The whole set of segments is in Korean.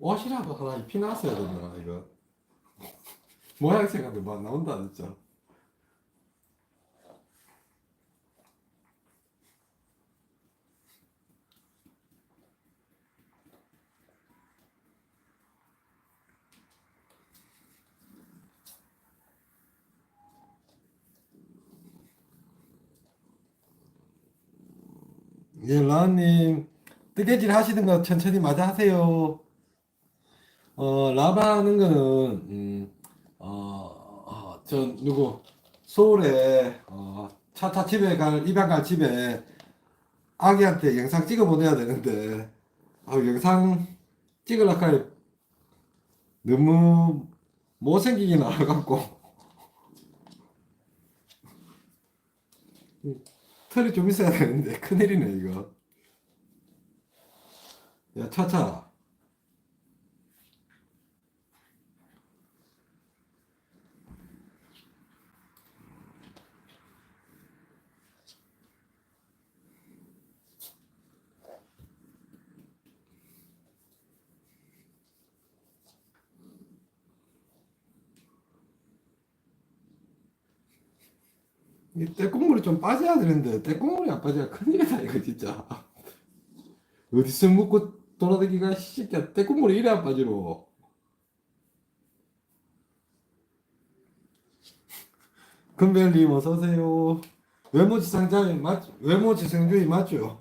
옷이라도 하나 입히놨어야 되나 이거 모양새가 막 나온다 진짜 예, 라님 뜨개질 하시는 거 천천히 마저 하세요. 어, 라바 하는 거는, 음, 어, 어, 저, 누구, 서울에, 어, 차타 집에 갈, 입양 갈 집에 아기한테 영상 찍어 보내야 되는데, 아, 영상 찍으려고 할 너무 못생기게 나와갖고, 털이 좀 있어야 되는데, 큰일이네, 이거. 야, 차차. 이 떼국물이 좀 빠져야 되는데 떼국물이 안 빠져야 큰일이다 이거 진짜. 어디서 먹고 돌아다니가 씨야. 떼국물이 이래 안 빠지노. 금별님 어서오세요. 외모지상주의 맞 외모지상주의 맞죠?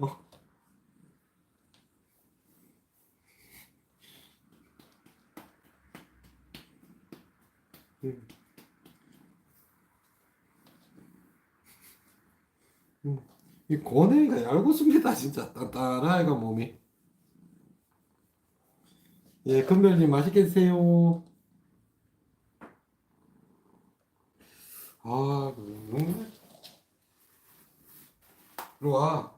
이 고뇌가 얄궂습니다 진짜. 단단하가 몸이. 예 금별님 맛있게 드세요. 아 너무 이리 와.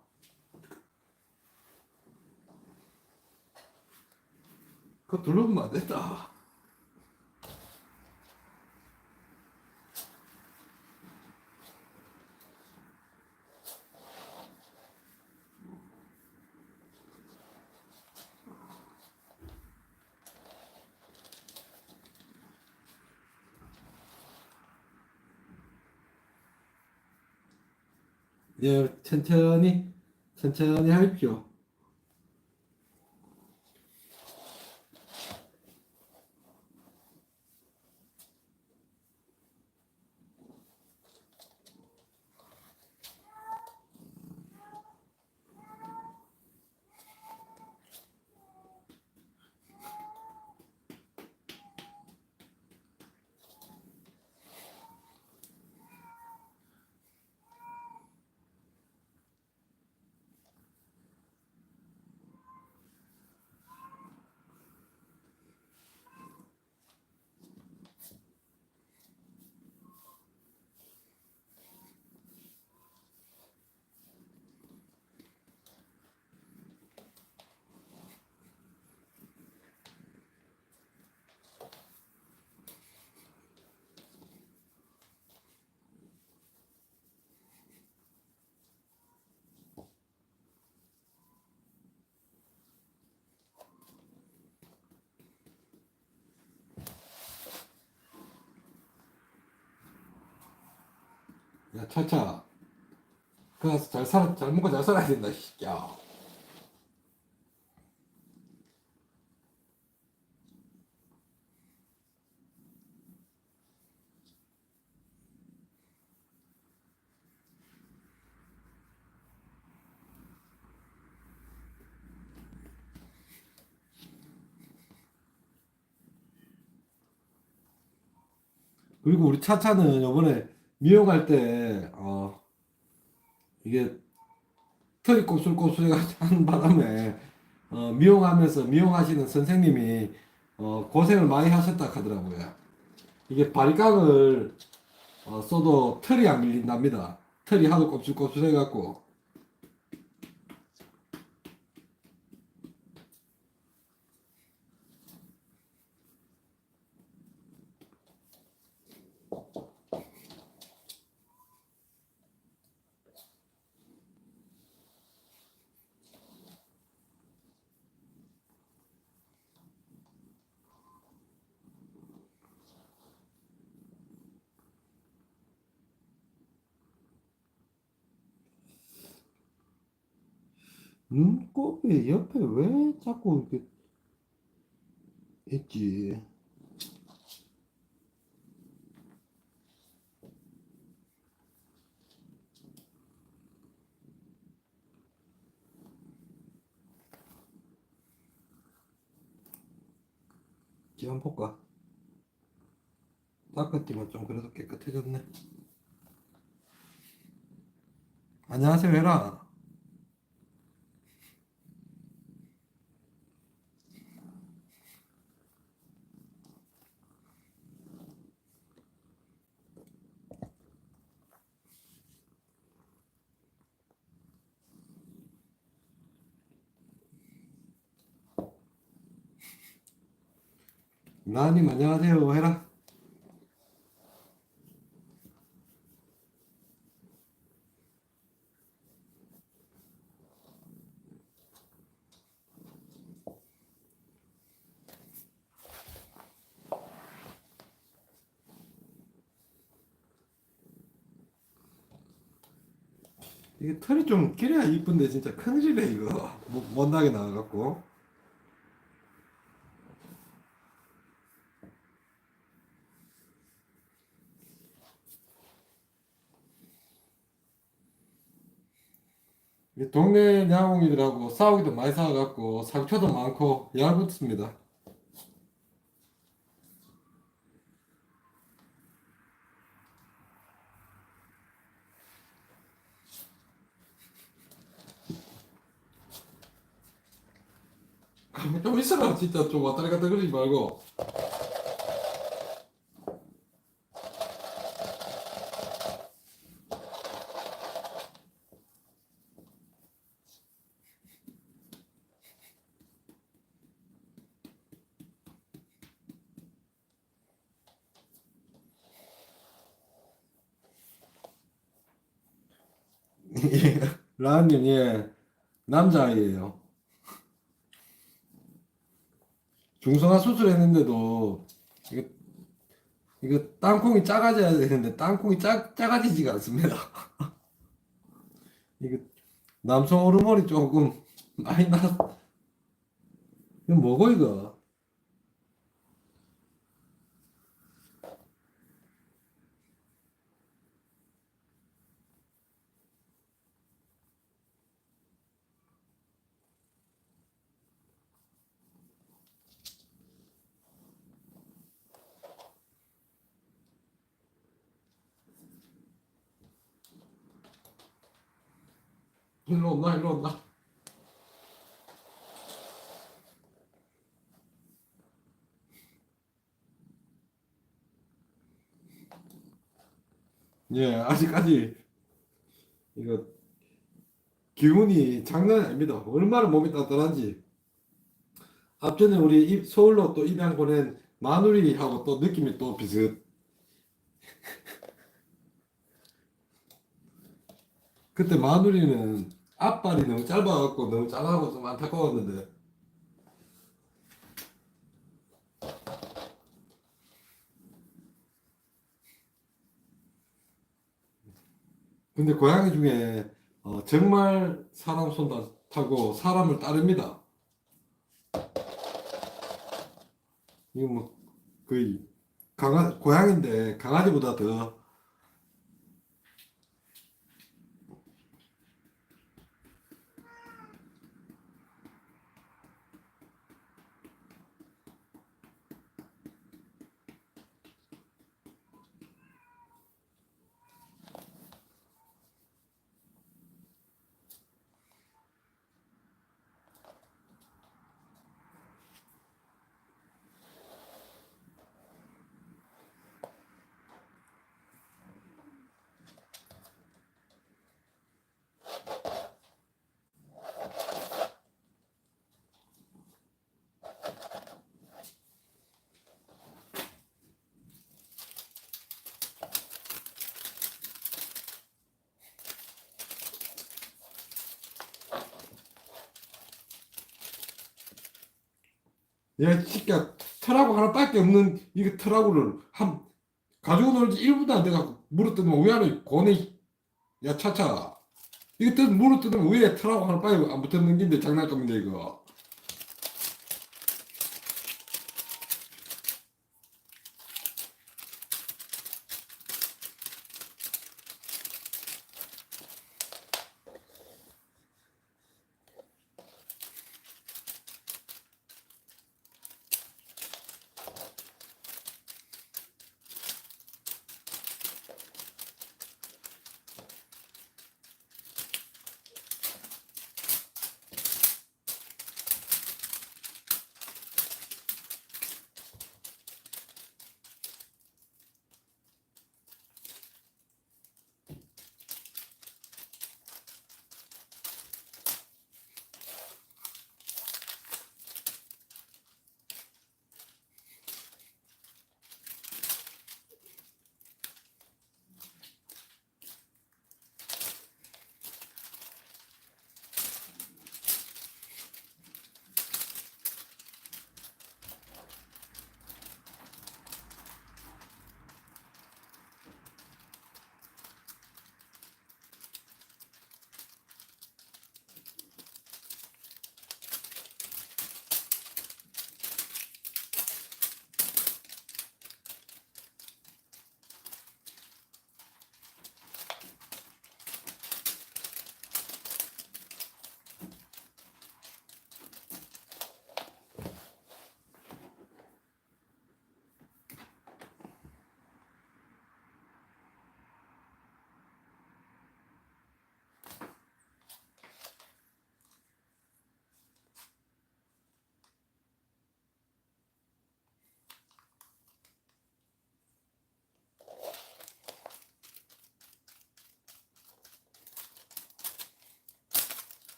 그거 둘러보면 안 된다 예 천천히 천천히 하십시오 야 차차. 그래서 잘 살아 잘 먹고 잘 살아야 된다 이 새끼야. 그리고 우리 차차는 요번에 미용 할 때, 어, 이게 털이 곱슬곱슬해가 한 바람에, 어, 미용하면서 미용하시는 선생님이, 어, 고생을 많이 하셨다 하더라고요. 이게 바리깡을, 어, 써도 털이 안 밀린답니다. 털이 하도 곱슬곱슬해갖고. 눈곱이 옆에 왜 자꾸 이렇게 있지? 지 한번 볼까? 닦았지만 좀 그래도 깨끗해졌네. 안녕하세요, 해라. 나님 안녕하세요, 해라. 이게 털이 좀 길어야 이쁜데 진짜 큰일이네 이거 못- 못나게 나와갖고 이 동네 야옹이들하고 싸우기도 많이 싸워갖고 상처도 많고 얄붙습니다. 가만 좀 있어라. 진짜 좀 왔다 갔다 그러지 말고 라은님 예 남자아이예요 중성화 수술했는데도 이거 이거 땅콩이 작아져야 되는데 땅콩이 작 작아지지가 않습니다. 이거 남성 호르몬이 조금 많이 나. 이거 뭐고 이거? 일로 온나 일로 온나. 예, 아직까지 이거 기운이 장난이 아닙니다. 얼마나 몸이 따뜻한지. 앞전에 우리 입- 서울로 또 입양 보낸 마누리하고 또 느낌이 또 비슷. 그때 마누리는 앞발이 너무 짧아갖고 너무 작아서 좀 안타까웠는데 근데 고양이 중에 어, 정말 사람 손 다- 타고 사람을 따릅니다. 이거 뭐 거의 강아 고양인데 강아지보다 더 야, 진짜 털하고 하나밖에 없는 이거 털하고를 한 가지고 놀지 1분도 안 돼갖고 물어뜯으면 위안을 고네 야 차차 이거 뜯 물어 뜯으면 위에 털하고 하나 빠지고 안 붙는 긴데 장난감인데 이거.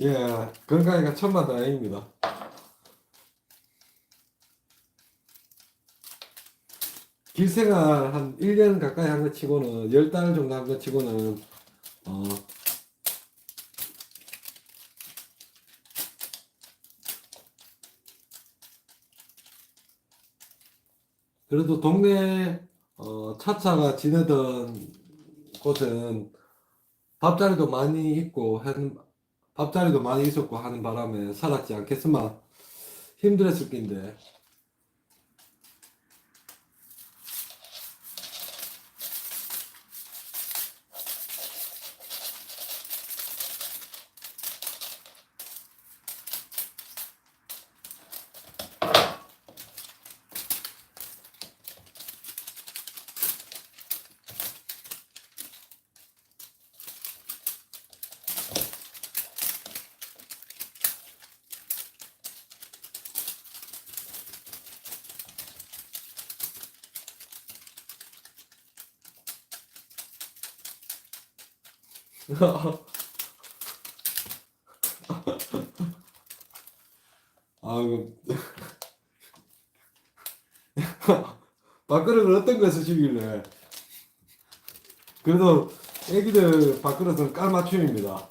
예, 건강이가 천만 다행입니다. 길생활 한 1년 가까이 한것 치고는 10달 정도 한것 치고는 어 그래도 동네 어 차차가 지내던 곳은 밥자리도 많이 있고 하는 밥자리도 많이 있었고 하는 바람에 살았지 않겠으면 힘들었을 낀데 아이고 밥그릇을 어떤 거 쓰시길래? 그래도 애기들 밥그릇은 깔맞춤입니다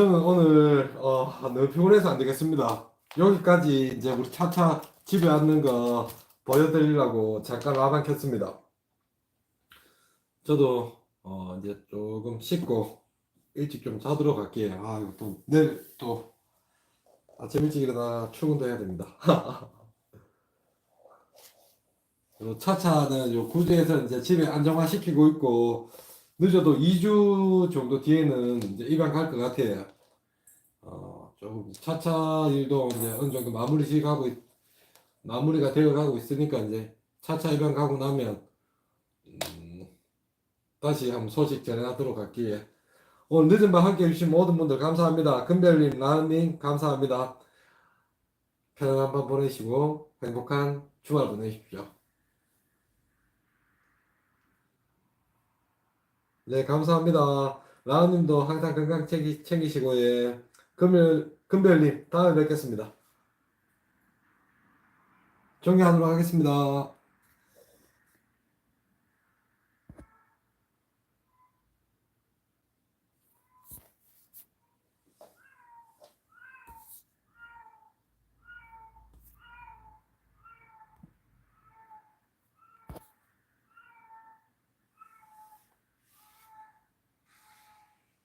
저는 오늘 어, 너무 피곤해서 안 되겠습니다. 여기까지 이제 우리 차차 집에 왔는 거 보여드리려고 잠깐 라방 켰습니다. 저도 어, 이제 조금 씻고 일찍 좀 자도록 할게요. 아, 이거 또 내일 또 아침 일찍 일어나 출근도 해야 됩니다. 그리고 차차는 요 구주에서 이제 집에 안정화 시키고 있고 늦어도 2주 정도 뒤에는 이제 입양 갈것 같아요. 어, 조금 차차 일도 이제 어느 정도 마무리 지가고 있- 마무리가 되어 가고 있으니까 이제 차차 입양 가고 나면 음, 다시 한번 소식 전해하도록 할게요. 오늘 늦은 밤 함께 해주신 모든 분들 감사합니다. 금별님, 나은님 감사합니다. 편안한 밤 보내시고 행복한 주말 보내십시오. 네, 감사합니다. 라은님도 항상 건강 챙기, 챙기시고, 예. 금별, 금별님, 다음에 뵙겠습니다. 종료하도록 하겠습니다.